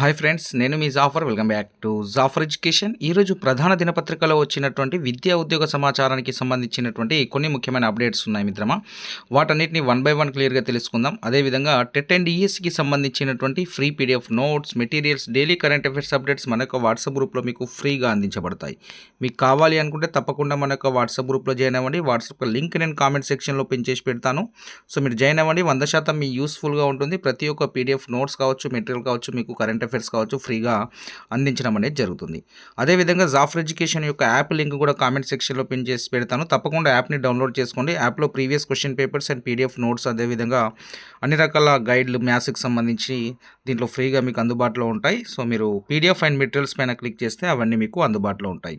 Hi friends నేను మీ Jafar welcome back to Jafar education ఈరోజు ప్రధాన దినపత్రికలో వచ్చినటువంటి విద్యా ఉద్యోగ సమాచారానికి సంబంధించినటువంటి కొన్ని ముఖ్యమైన అప్డేట్స్ ఉన్నాయి మిత్రమా. వాటన్నిటిని వన్ బై వన్ క్లియర్గా తెలుసుకుందాం. అదేవిధంగా టెట్ అండ్ ఈఎస్కి సంబంధించినటువంటి free PDF notes materials daily current affairs updates మన యొక్క వాట్సాప్ గ్రూప్లో మీకు ఫ్రీగా అందించబడతాయి. మీకు కావాలి అనుకుంటే తప్పకుండా మన యొక్క వాట్సాప్ గ్రూప్లో జాయిన్ అవ్వండి. వాట్సాప్ లింక్ నేను కామెంట్ సెక్షన్లో పిన్ చేసి పెడతాను. సో మీరు జాయిన్ అవ్వండి. వంద శాతం మీ యూస్ఫుల్గా ఉంటుంది. ప్రతి ఒక్క పీడిఎఫ్ నోట్స్ కావచ్చు మెటీరియల్ కావచ్చు మీకు కరెంట్ అఫైర్స్ కావచ్చు ఫ్రీగా అందించడం అనేది జరుగుతుంది. అదేవిధంగా జాఫర్ ఎడ్యుకేషన్ యొక్క యాప్ లింక్ కూడా కామెంట్ సెక్షన్లో పిన్ చేసి పెడతాను. తప్పకుండా యాప్ని డౌన్లోడ్ చేసుకోండి. యాప్లో previous question papers and PDF notes అదేవిధంగా అన్ని రకాల గైడ్లు మ్యాథ్స్కి సంబంధించి దీంట్లో ఫ్రీగా మీకు అందుబాటులో ఉంటాయి. సో మీరు పీడిఎఫ్ అండ్ మెటీరియల్స్ పైన క్లిక్ చేస్తే అవన్నీ మీకు అందుబాటులో ఉంటాయి.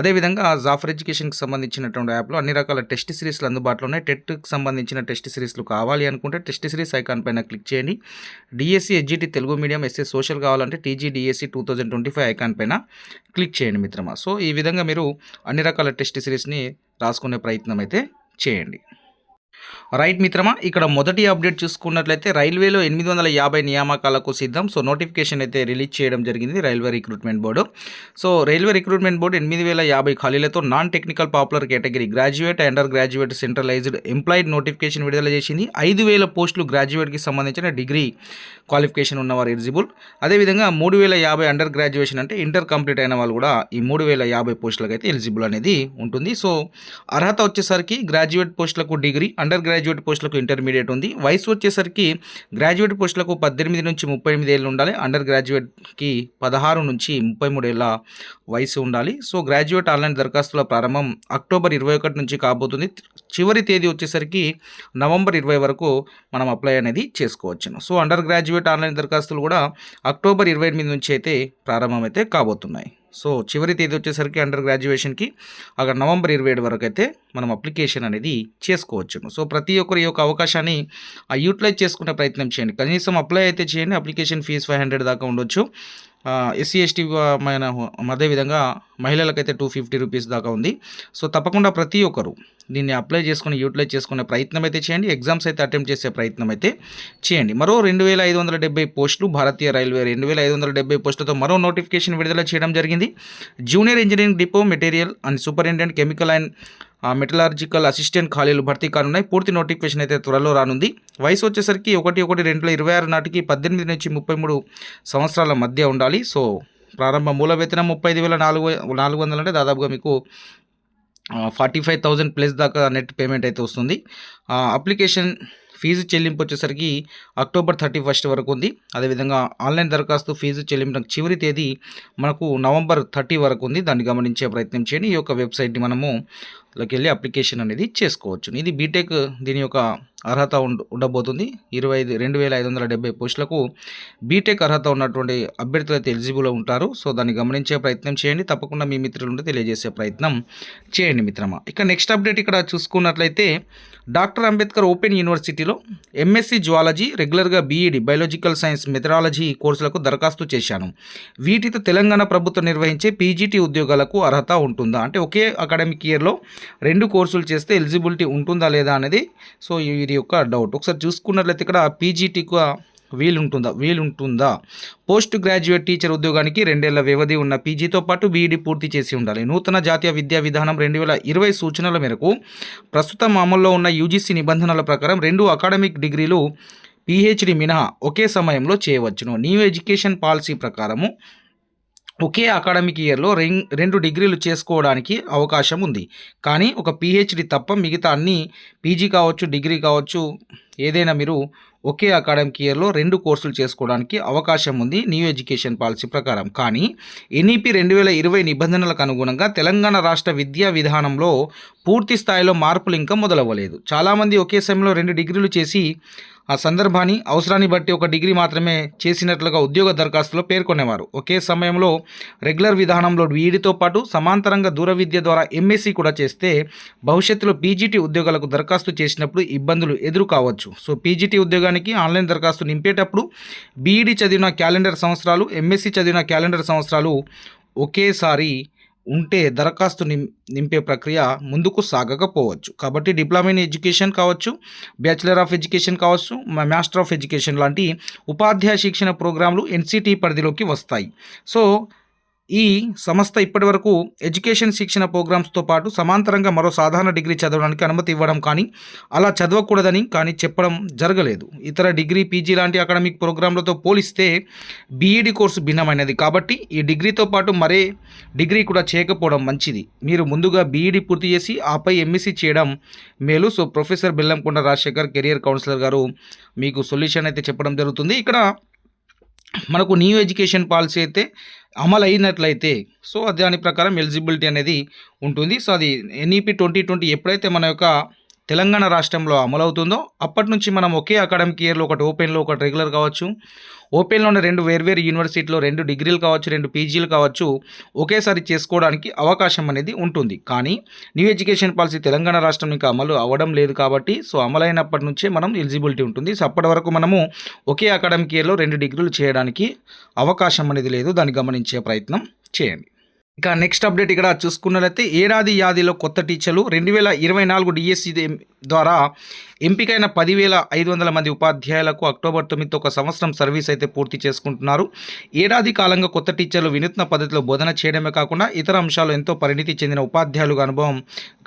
అదేవిధంగా జాఫర్ ఎడ్యుకేషన్కి సంబంధించినటువంటి యాప్లో అన్ని రకాల టెస్ట్ సిరీస్లు అందుబాటులో ఉన్నాయి. టెట్కి సంబంధించిన టెస్ట్ సిరీస్లు కావాలి అనుకుంటే టెస్ట్ సిరీస్ ఐకాన్ పైన క్లిక్ చేయండి. DSC SGT Telugu medium SA social కావాలంటే TGDSC two thousand twenty five icon పైన క్లిక్ చేయండి మిత్రమా. సో ఈ విధంగా మీరు అన్ని రకాల టెస్ట్ సిరీస్ని రాసుకునే ప్రయత్నం అయితే చేయండి. రైట్ మిత్రమా ఇక్కడ మొదటి అప్డేట్ చూసుకున్నట్లయితే రైల్వేలో ఎనిమిది వందల యాభై నియామకాలకు సిద్ధం. సో నోటిఫికేషన్ అయితే రిలీజ్ చేయడం జరిగింది railway recruitment board. So railway recruitment board ఎనిమిది వేల యాభై ఖాళీలతో non technical popular category graduate under graduate centralised employed notification విడుదల చేసింది. ఐదు వేల పోస్టులు గ్రాడ్యుయేట్కి సంబంధించిన డిగ్రీ క్వాలిఫికేషన్ ఉన్నవారు ఎలిజిబుల్. అదేవిధంగా మూడు వేల యాభై అండర్ గ్రాడ్యుయేషన్ అంటే ఇంటర్ కంప్లీట్ అయిన వాళ్ళు కూడా ఈ మూడు వేల యాభై పోస్టులకు అయితే ఎలిజిబుల్ అనేది ఉంటుంది. సో అర్హత వచ్చేసరికి గ్రాడ్యుయేట్ పోస్టులకు డిగ్రీ అండర్ గ్రాడ్యుయేట్ పోస్టులకు ఇంటర్మీడియట్ ఉంది. వయసు వచ్చేసరికి గ్రాడ్యుయేట్ పోస్టులకు పద్దెనిమిది నుంచి ముప్పై ఎనిమిది ఏళ్ళు ఉండాలి. అండర్ గ్రాడ్యుయేట్కి పదహారు నుంచి ముప్పై మూడు ఏళ్ళ వయసు ఉండాలి. సో గ్రాడ్యుయేట్ ఆన్లైన్ దరఖాస్తుల ప్రారంభం అక్టోబర్ ఇరవై ఒకటి నుంచి కాబోతుంది. చివరి తేదీ వచ్చేసరికి నవంబర్ ఇరవై వరకు మనం అప్లై అనేది చేసుకోవచ్చును. సో అండర్ గ్రాడ్యుయేట్ ఆన్లైన్ దరఖాస్తులు కూడా అక్టోబర్ ఇరవై ఎనిమిది నుంచి అయితే ప్రారంభమైతే కాబోతున్నాయి. సో చివరి తేదీ వచ్చేసరికి అండర్ గ్రాడ్యుయేషన్కి అక్కడ నవంబర్ ఇరవై ఏడు వరకు అయితే మనం అప్లికేషన్ అనేది చేసుకోవచ్చును. సో ప్రతి ఒక్కరి యొక్క అవకాశాన్ని ఆ యూటిలైజ్ చేసుకునే ప్రయత్నం చేయండి. కనీసం అప్లై అయితే చేయండి అప్లికేషన్ ఫీజ్ ఫైవ్ హండ్రెడ్ దాకా ఉండొచ్చు. ఎస్సీ ఎస్టీ మన అదేవిధంగా మహిళలకైతే టూ ఫిఫ్టీ రూపీస్ దాకా ఉంది. సో తప్పకుండా ప్రతి ఒక్కరు దీన్ని అప్లై చేసుకుని యూటిలైజ్ చేసుకునే ప్రయత్నం అయితే చేయండి. ఎగ్జామ్స్ అయితే అటెంప్ట్ చేసే ప్రయత్నం అయితే చేయండి. మరో రెండు వేల ఐదు వందల డెబ్బై పోస్టులు భారతీయ రైల్వే రెండు వేల ఐదు వందల డెబ్బై పోస్టులతో మరో నోటిఫికేషన్ విడుదల చేయడం జరిగింది. Junior engineering depot material and superintendent chemical and metallurgical assistant ఖాళీలు భర్తీ కానున్నాయి. పూర్తి నోటిఫికేషన్ అయితే త్వరలో రానుంది. వయసు వచ్చేసరికి ఒకటి ఒకటి రెండు వేల ఇరవై ఆరు నాటికి పద్దెనిమిది నుంచి ముప్పై మూడు సంవత్సరాల మధ్య ఉండాలి. సో ప్రారంభ మూల వేతనం ముప్పై ఐదు వేల నాలుగు నాలుగు వందలు అంటే దాదాపుగా మీకు ఫార్టీ ఫైవ్ థౌజండ్ ప్లస్ దాకా నెట్ పేమెంట్ అయితే వస్తుంది. అప్లికేషన్ ఫీజు చెల్లింపు వచ్చేసరికి అక్టోబర్ థర్టీ ఫస్ట్ వరకు ఉంది. అదేవిధంగా ఆన్లైన్ దరఖాస్తు ఫీజు చెల్లింపు చివరి తేదీ మనకు నవంబర్ థర్టీ వరకు ఉంది. దాన్ని గమనించే ప్రయత్నం చేయండి. ఈ యొక్క వెబ్సైట్ని మనము లోకి వెళ్ళి అప్లికేషన్ అనేది చేసుకోవచ్చు. ఇది బీటెక్ దీని యొక్క అర్హత ఉండ ఉండబోతుంది. ఇరవై ఐదు రెండు వేల ఐదు వందల డెబ్బై పోస్టులకు బీటెక్ అర్హత ఉన్నటువంటి అభ్యర్థులు అయితే ఎలిజిబుల్ ఉంటారు. సో దాన్ని గమనించే ప్రయత్నం చేయండి. తప్పకుండా మీ మిత్రులు ఉంటే తెలియజేసే ప్రయత్నం చేయండి మిత్రమా. ఇక నెక్స్ట్ అప్డేట్ ఇక్కడ చూసుకున్నట్లయితే డాక్టర్ అంబేద్కర్ ఓపెన్ యూనివర్సిటీలో ఎంఎస్సి జువాలజీ రెగ్యులర్గా బీఈడి బయోలాజికల్ సైన్స్ మెథడాలజీ కోర్సులకు దరఖాస్తు చేశాను. వీటితో తెలంగాణ ప్రభుత్వం నిర్వహించే పీజీటీ ఉద్యోగాలకు అర్హత ఉంటుందా? అంటే ఒకే అకాడమిక్ ఇయర్లో రెండు కోర్సులు చేస్తే ఎలిజిబిలిటీ ఉంటుందా లేదా అనేది సో వీరి యొక్క డౌట్. ఒకసారి చూసుకున్నట్లయితే ఇక్కడ పీజీటీకు వీలు ఉంటుందా వీలు ఉంటుందా పోస్ట్ గ్రాడ్యుయేట్ టీచర్ ఉద్యోగానికి రెండేళ్ళ వ్యవధి ఉన్న పీజీతో పాటు బీఈడీ పూర్తి చేసి ఉండాలి. నూతన జాతీయ విద్యా విధానం రెండు వేల ఇరవై సూచనల మేరకు ప్రస్తుతం అమల్లో ఉన్న యూజీసీ నిబంధనల ప్రకారం రెండు అకాడమిక్ డిగ్రీలు పీహెచ్డీ మినహా ఒకే సమయంలో చేయవచ్చును. న్యూ ఎడ్యుకేషన్ పాలసీ ప్రకారము ఒకే అకాడమిక్ ఇయర్లో రెం రెండు డిగ్రీలు చేసుకోవడానికి అవకాశం ఉంది. కానీ ఒక పిహెచ్డి తప్ప మిగతా అన్ని పీజీ కావచ్చు డిగ్రీ కావచ్చు ఏదైనా మీరు ఒకే అకాడమిక్ ఇయర్లో రెండు కోర్సులు చేసుకోవడానికి అవకాశం ఉంది న్యూ ఎడ్యుకేషన్ పాలసీ ప్రకారం. కానీ ఎన్ఈపి రెండు వేల ఇరవై నిబంధనలకు అనుగుణంగా తెలంగాణ రాష్ట్ర విద్యా విధానంలో పూర్తి స్థాయిలో మార్పులు ఇంకా మొదలవ్వలేదు. చాలామంది ఒకే సమయంలో రెండు డిగ్రీలు చేసి ఆ సందర్భాన్ని అవసరాన్ని బట్టి ఒక డిగ్రీ మాత్రమే చేసినట్లుగా ఉద్యోగ దరఖాస్తులో పేర్కొనేవారు. ఒకే సమయంలో రెగ్యులర్ విధానంలో వీడితో పాటు సమాంతరంగా దూర విద్య ద్వారా ఎంఎస్సీ కూడా చేస్తే భవిష్యత్తులో పీజీటీ ఉద్యోగాలకు దరఖాస్తు చేసినప్పుడు ఇబ్బందులు ఎదురు కావచ్చు. సో పీజీటీ ఉద్యోగానికి ఆన్లైన్ దరఖాస్తు నింపేటప్పుడు బీఈడి చదివిన క్యాలెండర్ సంవత్సరాలు ఎంఎస్సీ చదివిన క్యాలెండర్ సంవత్సరాలు ఒకేసారి ఉంటే దరఖాస్తు నిం నింపే ప్రక్రియ ముందుకు సాగకపోవచ్చు. కాబట్టి డిప్లొమా ఇన్ ఎడ్యుకేషన్ కావచ్చు బ్యాచిలర్ ఆఫ్ ఎడ్యుకేషన్ కావచ్చు మా- మాస్టర్ ఆఫ్ ఎడ్యుకేషన్ లాంటి ఉపాధ్యాయ శిక్షణ ప్రోగ్రాంలు ఎన్సిటి పరిధిలోకి వస్తాయి. సో ఈ సంస్థ ఇప్పటివరకు ఎడ్యుకేషన్ శిక్షణ ప్రోగ్రామ్స్తో పాటు సమాంతరంగా మరో సాధారణ డిగ్రీ చదవడానికి అనుమతి ఇవ్వడం కానీ అలా చదవకూడదని కానీ చెప్పడం జరగలేదు. ఇతర డిగ్రీ పీజీ లాంటి అకాడమిక్ ప్రోగ్రాంలతో పోలిస్తే బీఈడి కోర్సు భిన్నమైనది. కాబట్టి ఈ డిగ్రీతో పాటు మరే డిగ్రీ కూడా చేయకపోవడం మంచిది. మీరు ముందుగా బీఈడి పూర్తి చేసి ఆపై ఎంఎస్సీ చేయడం మేలు. So professor Bellamkonda Rajasekhar career counsellor గారు మీకు సొల్యూషన్ అయితే చెప్పడం జరుగుతుంది. ఇక్కడ మనకు న్యూ ఎడ్యుకేషన్ పాలసీ అయితే అమలు అయినట్లయితే సో దాని ప్రకారం ఎలిజిబిలిటీ అనేది ఉంటుంది. సో అది ఎన్ఈపి ట్వంటీ ట్వంటీ ఎప్పుడైతే మన యొక్క తెలంగాణ రాష్ట్రంలో అమలవుతుందో అప్పటి నుంచి మనం ఒకే అకాడమిక్ ఇయర్లో ఒకటి ఓపెన్లో ఒకటి రెగ్యులర్ కావచ్చు. ఓపెన్లోనే రెండు వేర్వేరు యూనివర్సిటీలో రెండు డిగ్రీలు కావచ్చు రెండు పీజీలు కావచ్చు ఒకేసారి చేసుకోవడానికి అవకాశం అనేది ఉంటుంది. కానీ న్యూ ఎడ్యుకేషన్ పాలసీ తెలంగాణ రాష్ట్రం ఇంకా అమలు అవ్వడం లేదు కాబట్టి సో అమలైనప్పటి నుంచే మనం ఎలిజిబిలిటీ ఉంటుంది. సో అప్పటి వరకు మనము ఒకే అకాడమిక్ ఇయర్లో రెండు డిగ్రీలు చేయడానికి అవకాశం అనేది లేదు. దాన్ని గమనించే ప్రయత్నం చేయండి. ఇక నెక్స్ట్ అప్డేట్ ఇక్కడ చూసుకున్నట్లయితే ఏడాది యాదిలో కొత్త టీచర్లు రెండు వేల ఇరవై నాలుగు డిఎస్సి ద్వారా ఎంపికైన పదివేల ఐదు వందల మంది ఉపాధ్యాయులకు అక్టోబర్ తొమ్మిదితో ఒక సంవత్సరం సర్వీస్ అయితే పూర్తి చేసుకుంటున్నారు. ఏడాది కాలంగా కొత్త టీచర్లు వినూత్న పద్ధతిలో బోధన చేయడమే కాకుండా ఇతర అంశాలు ఎంతో పరిణితి చెందిన ఉపాధ్యాయులుగా అనుభవం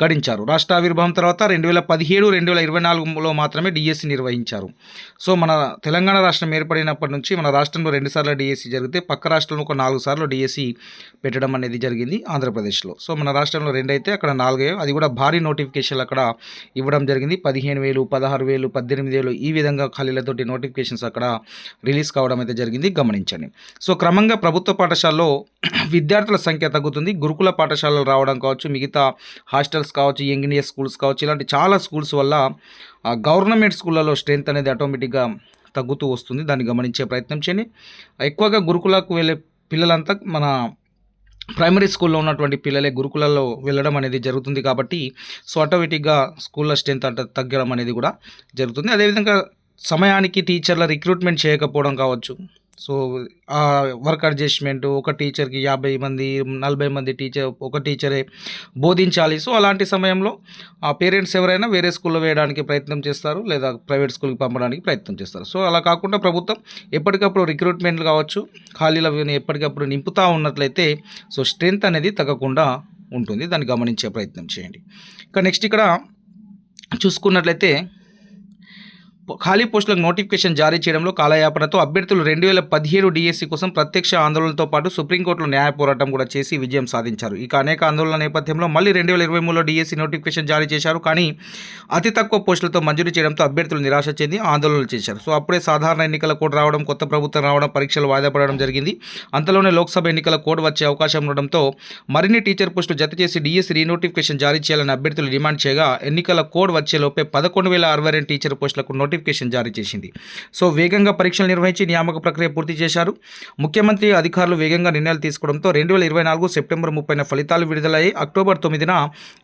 గడించారు. రాష్ట్ర ఆవిర్భావం తర్వాత రెండు వేల పదిహేడు రెండు వేల ఇరవై నాలుగులో మాత్రమే డిఎస్సి నిర్వహించారు. సో మన తెలంగాణ రాష్ట్రం ఏర్పడినప్పటి నుంచి మన రాష్ట్రంలో రెండుసార్లు డిఎస్సి జరిగితే పక్క రాష్ట్రంలో ఒక నాలుగు సార్లు డిఎస్సి పెట్టడం అనేది జరిగింది ఆంధ్రప్రదేశ్లో. సో మన రాష్ట్రంలో రెండైతే అక్కడ నాలుగే అది కూడా భారీ నోటిఫికేషన్లు అక్కడ ఇవ్వడం జరిగింది. పదిహేను వేలు పదహారు వేలు పద్దెనిమిది వేలు ఈ విధంగా ఖాళీలతోటి నోటిఫికేషన్స్ అక్కడ రిలీజ్ కావడం అయితే జరిగింది. గమనించండి. సో క్రమంగా ప్రభుత్వ పాఠశాలలో విద్యార్థుల సంఖ్య తగ్గుతుంది. గురుకుల పాఠశాలలు రావడం కావచ్చు మిగతా హాస్టల్స్ కావచ్చు యంగ్ ఇండియా స్కూల్స్ కావచ్చు ఇలాంటి చాలా స్కూల్స్ వల్ల ఆ, గవర్నమెంట్ స్కూళ్ళలో స్ట్రెంత్ అనేది ఆటోమేటిక్గా తగ్గుతూ వస్తుంది. దాన్ని గమనించే ప్రయత్నం చేయండి. ఎక్కువగా గురుకులకు వెళ్ళే పిల్లలంతా మన ప్రైమరీ స్కూల్లో ఉన్నటువంటి పిల్లలే గురుకులలో వెళ్ళడం అనేది జరుగుతుంది కాబట్టి సో ఆటోమేటిక్గా స్కూళ్ళ స్ట్రెంత్ అంటే తగ్గడం అనేది కూడా జరుగుతుంది. అదేవిధంగా సమయానికి టీచర్ల రిక్రూట్మెంట్ చేయకపోవడం కావచ్చు. సో ఆ వర్క్ అడ్జస్ట్మెంట్ ఒక టీచర్కి యాభై మంది నలభై మంది టీచర్ ఒక టీచరే బోధించాలి. సో అలాంటి సమయంలో ఆ పేరెంట్స్ ఎవరైనా వేరే స్కూల్లో వేయడానికి ప్రయత్నం చేస్తారు లేదా ప్రైవేట్ స్కూల్కి పంపడానికి ప్రయత్నం చేస్తారు. సో అలా కాకుండా ప్రభుత్వం ఎప్పటికప్పుడు రిక్రూట్మెంట్లు కావచ్చు ఖాళీల ఎప్పటికప్పుడు నింపుతూ ఉన్నట్లయితే సో స్ట్రెంత్ అనేది తగ్గకుండా ఉంటుంది. దాన్ని గమనించే ప్రయత్నం చేయండి. ఇక నెక్స్ట్ ఇక్కడ చూసుకున్నట్లయితే ఖాళీ పోస్టులకు నోటిఫికేషన్ జారీ చేయడంలో కాలయాపనతో అభ్యర్థులు రెండు వేల పదిహేడు డిఎస్సి కోసం ప్రత్యక్ష ఆందోళనతో పాటు సుప్రీంకోర్టులో న్యాయ పోరాటం కూడా చేసి విజయం సాధించారు. ఇక అనేక ఆందోళన నేపథ్యంలో మళ్ళీ రెండు వేల ఇరవై మూడులో డిఎస్సి నోటిఫికేషన్ జారీ చేశారు. కానీ అతి తక్కువ పోస్టులతో మంజూరు చేయడంతో అభ్యర్థులు నిరాశ చెంది ఆందోళనలు చేశారు. సో అప్పుడే సాధారణ ఎన్నికల కోడ్ రావడం కొత్త ప్రభుత్వం రావడం పరీక్షలు వాయిదా పడడం జరిగింది. అంతలోనే లోక్సభ ఎన్నికల కోడ్ వచ్చే అవకాశం ఉండడంతో మరిన్ని టీచర్ పోస్టులు జత చేసి డిఎస్సి రీనోటిఫికేషన్ జారీ చేయాలని అభ్యర్థులు డిమాండ్ చేయగా ఎన్నికల కోడ్ వచ్చేలోపే పదకొండు వేల అరవై రెండు టీచర్ పోస్టులకు నోటిఫికేషన్ జారీ చేసింది. సో వేగంగా పరీక్షలు నిర్వహించి నియామక ప్రక్రియ పూర్తి చేశారు. ముఖ్యమంత్రి అధికారులు వేగంగా నిర్ణయాలు తీసుకోవడంతో రెండు వేల ఇరవై నాలుగు సెప్టెంబర్ ముప్పైన ఫలితాలు విడుదలయ్యి అక్టోబర్ తొమ్మిదిన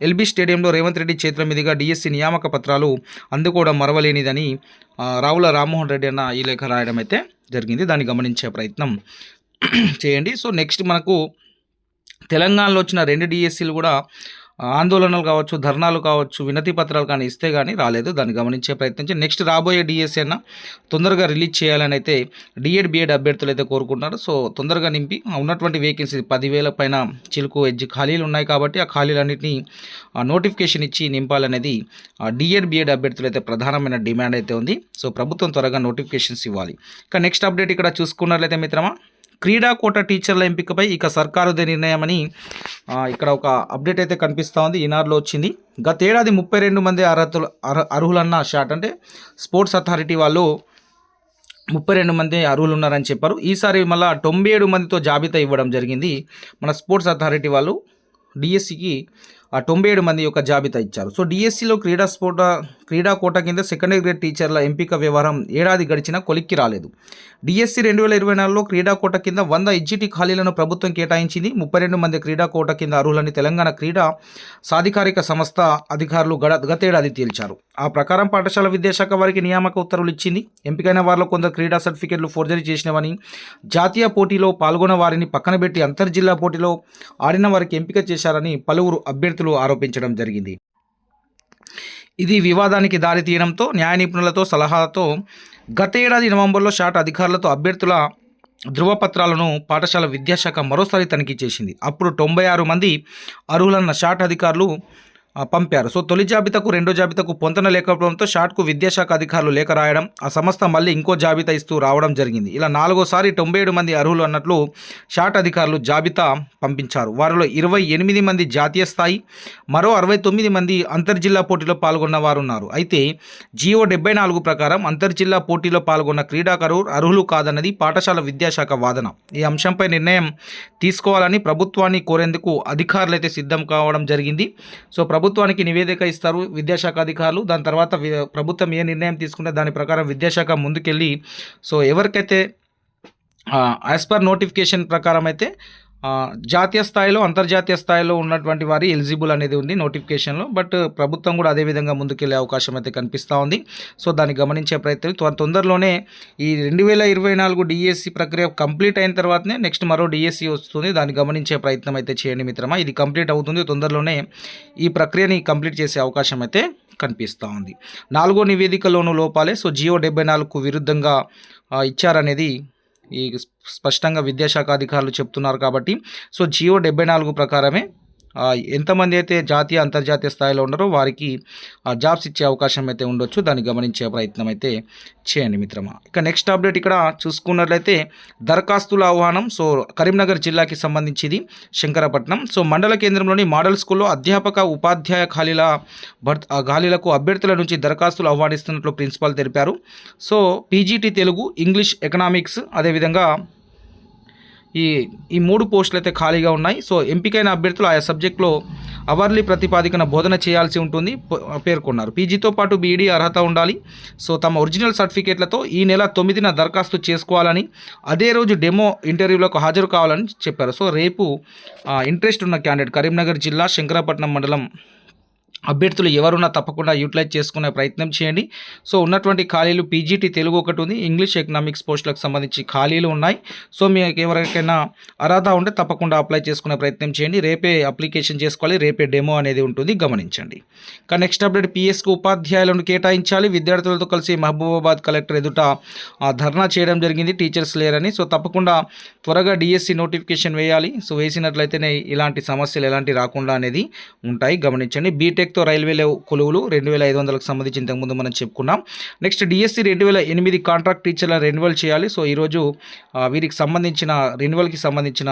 ఎల్బీ స్టేడియంలో రేవంత్ రెడ్డి చేతుల మీదుగా డిఎస్సి నియామక పత్రాలు అందుకోవడం మరవలేనిదని రావుల రామ్మోహన్ రెడ్డి అన్న ఈ లేఖ రాయడం అయితే జరిగింది. దాన్ని గమనించే ప్రయత్నం చేయండి. సో నెక్స్ట్ మనకు తెలంగాణలో వచ్చిన రెండు డిఎస్సీలు కూడా ఆందోళనలు కావచ్చు ధర్నాలు కావచ్చు వినతి పత్రాలు కానీ ఇస్తే కానీ రాలేదు. దాన్ని గమనించే ప్రయత్నించి నెక్స్ట్ రాబోయే డిఎస్సీ అన్న తొందరగా రిలీజ్ చేయాలని అయితే డిఎడ్ బిఎడ్ అభ్యర్థులు అయితే కోరుకుంటున్నారు. సో తొందరగా నింపి ఉన్నటువంటి వేకెన్సీ పదివేల పైన చిలుకు ఎడ్జ్ ఖాళీలు ఉన్నాయి కాబట్టి ఆ ఖాళీలన్నింటినీ నోటిఫికేషన్ ఇచ్చి నింపాలనేది డిఎడ్ బిఎడ్ అభ్యర్థులు అయితే ప్రధానమైన డిమాండ్ అయితే ఉంది. సో ప్రభుత్వం త్వరగా నోటిఫికేషన్స్ ఇవ్వాలి. ఇక నెక్స్ట్ అప్డేట్ ఇక్కడ చూసుకున్నట్లయితే మిత్రమా? క్రీడా కోట టీచర్ల ఎంపికపై ఇక సర్కారుదే నిర్ణయమని ఇక్కడ ఒక అప్డేట్ అయితే కనిపిస్తూ ఉంది. ఈనాడులో వచ్చింది. గతేడాది ముప్పై రెండు మంది అర్హతలు అర్హులన్న షాట్ అంటే స్పోర్ట్స్ అథారిటీ వాళ్ళు ముప్పై రెండు మంది అర్హులు ఉన్నారని చెప్పారు. ఈసారి మళ్ళీ తొంభై ఏడు మందితో జాబితా ఇవ్వడం జరిగింది. మన స్పోర్ట్స్ అథారిటీ వాళ్ళు డిఎస్సికి ఆ తొంభై ఏడు మంది యొక్క జాబితా ఇచ్చారు. సో డిఎస్సిలో క్రీడా స్పోట క్రీడా కోట కింద సెకండరీ గ్రేడ్ టీచర్ల ఎంపిక వ్యవహారం ఏడాది గడిచినా కొలిక్కి రాలేదు. డిఎస్సి రెండు వేల ఇరవై నాలుగులో క్రీడా కోట కింద వంద ఎగ్జిటి ఖాళీలను ప్రభుత్వం కేటాయించింది. ముప్పై రెండు మంది క్రీడా కోట కింద అర్హులని తెలంగాణ క్రీడా సాధికారిక సంస్థ అధికారులు గడ గతేడాది తేల్చారు. ఆ ప్రకారం పాఠశాల విద్యాశాఖ వారికి నియామక ఉత్తర్వులు ఇచ్చింది. ఎంపికైన వారిలో కొందరు క్రీడా సర్టిఫికెట్లు ఫోర్జరీ చేసినవని జాతీయ పోటీలో పాల్గొన్న వారిని పక్కన పెట్టి అంతర్జిల్లా పోటీలో ఆడిన వారికి ఎంపిక చేశారని పలువురు అభ్యర్థులు ఆరోపించడం జరిగింది. ఇది వివాదానికి దారి తీయడంతో న్యాయ నిపుణులతో సలహాతో గత ఏడాది నవంబర్లో షాట్ అధికారులతో అభ్యర్థుల ధృవపత్రాలను పాఠశాల విద్యాశాఖ మరోసారి తనిఖీ చేసింది. అప్పుడు తొంభై ఆరు మంది అర్హులన్న షాట్ అధికారులు పంపారు. సో తొలి జాబితాకు రెండో జాబితాకు పొంతన లేకపోవడంతో షాట్కు విద్యాశాఖ అధికారులు లేఖ రాయడం ఆ సంస్థ మళ్ళీ ఇంకో జాబితా ఇస్తూ రావడం జరిగింది. ఇలా నాలుగోసారి తొంభై ఏడు మంది అర్హులు అన్నట్లు షాట్ అధికారులు జాబితా పంపించారు. వారిలో ఇరవై ఎనిమిది మంది జాతీయ స్థాయి మరో అరవై తొమ్మిది మంది అంతర్జిల్లా పోటీలో పాల్గొన్న వారు ఉన్నారు అయితే జియో డెబ్బై నాలుగు ప్రకారం అంతర్జిల్లా పోటీలో పాల్గొన్న క్రీడాకారు అర్హులు కాదన్నది పాఠశాల విద్యాశాఖ వాదన. ఈ అంశంపై నిర్ణయం తీసుకోవాలని ప్రభుత్వాన్ని కోరేందుకు అధికారులు అయితే సిద్ధం కావడం జరిగింది. సో ప్రభుత్వానికి నివేదిక ఇస్తారు విద్యాశాఖ అధికారులు. దాని తర్వాత ప్రభుత్వం ఏ నిర్ణయం తీసుకుంటే దాని ప్రకారం విద్యాశాఖ ముందుకెళ్ళి సో ఎవరికైతే యాజ్ పర్ నోటిఫికేషన్ ప్రకారం అయితే జాతీయ స్థాయిలో అంతర్జాతీయ స్థాయిలో ఉన్నటువంటి వారి ఎలిజిబుల్ అనేది ఉంది నోటిఫికేషన్లో. బట్ ప్రభుత్వం కూడా అదే విధంగా ముందుకెళ్ళే అవకాశం అయితే కనిపిస్తూ ఉంది. సో దాన్ని గమనించే ప్రయత్నం. తొందరలోనే ఈ రెండు వేల ఇరవై నాలుగు డిఎస్సి ప్రక్రియ కంప్లీట్ అయిన తర్వాతనే నెక్స్ట్ మరో డిఎస్సి వస్తుంది. దాన్ని గమనించే ప్రయత్నం అయితే చేయండి మిత్రమా. ఇది కంప్లీట్ అవుతుంది. తొందరలోనే ఈ ప్రక్రియని కంప్లీట్ చేసే అవకాశం అయితే కనిపిస్తూ ఉంది. నాలుగో నివేదికలోనూ లోపాలే. సో జియో డెబ్బై నాలుగుకు విరుద్ధంగా ఇచ్చారనేది ఈ స్పష్టంగా విద్యాశాఖ అధికారులు చెప్తున్నారు కాబట్టి. సో జియో డెబ్బై నాలుగు ప్రకారమే ఎంతమంది అయితే జాతీయ అంతర్జాతీయ స్థాయిలో ఉన్నారో వారికి ఆ, జాబ్స్ ఇచ్చే అవకాశం అయితే ఉండొచ్చు. దాన్ని గమనించే ప్రయత్నం అయితే చేయండి మిత్రమా. ఇక నెక్స్ట్ అప్డేట్ ఇక్కడ చూసుకున్నట్లయితే దరఖాస్తుల ఆహ్వానం. సో కరీంనగర్ జిల్లాకి సంబంధించింది శంకరపట్నం. సో మండల కేంద్రంలోని మోడల్ స్కూల్లో అధ్యాపక ఉపాధ్యాయ ఖాళీల భర్త ఖాళీలకు అభ్యర్థుల నుంచి దరఖాస్తులు ఆహ్వానిస్తున్నట్లు ప్రిన్సిపాల్ తెలిపారు. So PGT Telugu English economics అదేవిధంగా ఈ ఈ మూడు పోస్టులు అయితే ఖాళీగా ఉన్నాయి. సో ఎంపికైన అభ్యర్థులు ఆయా సబ్జెక్టులో అవర్లీ ప్రతిపాదికన బోధన చేయాల్సి ఉంటుంది పేర్కొన్నారు. పీజీతో పాటు బీఈడీ అర్హత ఉండాలి. సో తమ ఒరిజినల్ సర్టిఫికేట్లతో ఈ నెల తొమ్మిదిన దరఖాస్తు చేసుకోవాలని అదే రోజు డెమో ఇంటర్వ్యూలకు హాజరు కావాలని చెప్పారు. సో రేపు ఇంట్రెస్ట్ ఉన్న క్యాండిడేట్ కరీంనగర్ జిల్లా శంకరపట్నం మండలం అభ్యర్థులు ఎవరున్నా తప్పకుండా యూటిలైజ్ చేసుకునే ప్రయత్నం చేయండి. సో ఉన్నటువంటి ఖాళీలు పీజీటీ తెలుగు ఒకటి ఉంది. ఇంగ్లీష్ ఎకనామిక్స్ పోస్టులకు సంబంధించి ఖాళీలు ఉన్నాయి. సో మీకు ఎవరికైనా అర్హత ఉంటే తప్పకుండా అప్లై చేసుకునే ప్రయత్నం చేయండి. రేపే అప్లికేషన్ చేసుకోవాలి. రేపే డెమో అనేది ఉంటుంది. గమనించండి. ఇంకా నెక్స్ట్ అప్డేట్ పిఎస్కు ఉపాధ్యాయులను కేటాయించాలి. విద్యార్థులతో కలిసి మహబూబాబాద్ కలెక్టర్ ఎదుట ఆ, ధర్నా చేయడం జరిగింది. టీచర్స్ లేరని. సో తప్పకుండా త్వరగా డిఎస్సి నోటిఫికేషన్ వేయాలి. సో వేసినట్లయితేనే ఇలాంటి సమస్యలు ఎలాంటి రాకుండా అనేది ఉంటాయి. గమనించండి. బీటెక్ బీటెక్తో రైల్వే కొలువులు రెండు వేల ఐదు వందలకు సంబంధించి ఇంతకుముందు మనం చెప్పుకున్నాం. నెక్స్ట్ డిఎస్సి రెండు వేల ఎనిమిది కాంట్రాక్ట్ టీచర్ల రెన్యువల్ చేయాలి. సో ఈరోజు వీరికి సంబంధించిన రెన్యువల్కి సంబంధించిన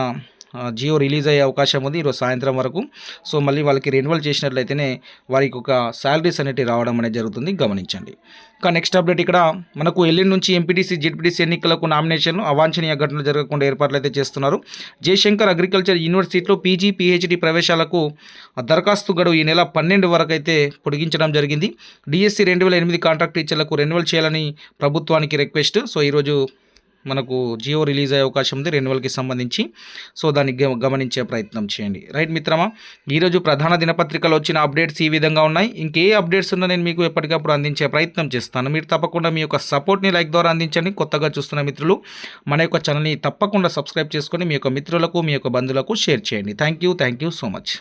జియో రిలీజ్ అయ్యే అవకాశం ఉంది ఈరోజు సాయంత్రం వరకు. సో మళ్ళీ వాళ్ళకి రెన్యువల్ చేసినట్లయితేనే వారికి ఒక శాలరీస్ అనేటివి రావడం అనేది జరుగుతుంది. గమనించండి. ఇంకా నెక్స్ట్ అప్డేట్ ఇక్కడ. మనకు ఎల్లుండి నుంచి ఎంపీటీసీ జెడ్పీటీసీ ఎన్నికలకు నామినేషన్లు అవాంఛనీయ ఘటనలు జరగకుండా ఏర్పాట్లు అయితే చేస్తున్నారు. జయశంకర్ అగ్రికల్చర్ యూనివర్సిటీలో పీజీ పీహెచ్డీ ప్రవేశాలకు దరఖాస్తు గడువు ఈ నెల పన్నెండు వరకు అయితే పొడిగించడం జరిగింది. డిఎస్సి రెండు వేల ఎనిమిది కాంట్రాక్ట్ టీచర్లకు రెన్యువల్ చేయాలని ప్రభుత్వానికి రిక్వెస్ట్ సో ఈరోజు మనకు జియో రిలీజ్ అయ్యే అవకాశం ఉంది రెన్యువల్కి సంబంధించి. సో దాన్ని గమనించే ప్రయత్నం చేయండి. రైట్ మిత్రమా? ఈరోజు ప్రధాన దినపత్రికలో వచ్చిన అప్డేట్స్ ఈ విధంగా ఉన్నాయి. ఇంకే అప్డేట్స్ ఉన్నా నేను మీకు ఎప్పటికప్పుడు అందించే ప్రయత్నం చేస్తాను. మీరు తప్పకుండా మీ యొక్క సపోర్ట్ని లైక్ ద్వారా అందించండి. కొత్తగా చూస్తున్న మిత్రులు మన యొక్క ఛానల్ని తప్పకుండా సబ్స్క్రైబ్ చేసుకొని మీ యొక్క మిత్రులకు మీ యొక్క బంధువులకు షేర్ చేయండి. Thank you thank you so much.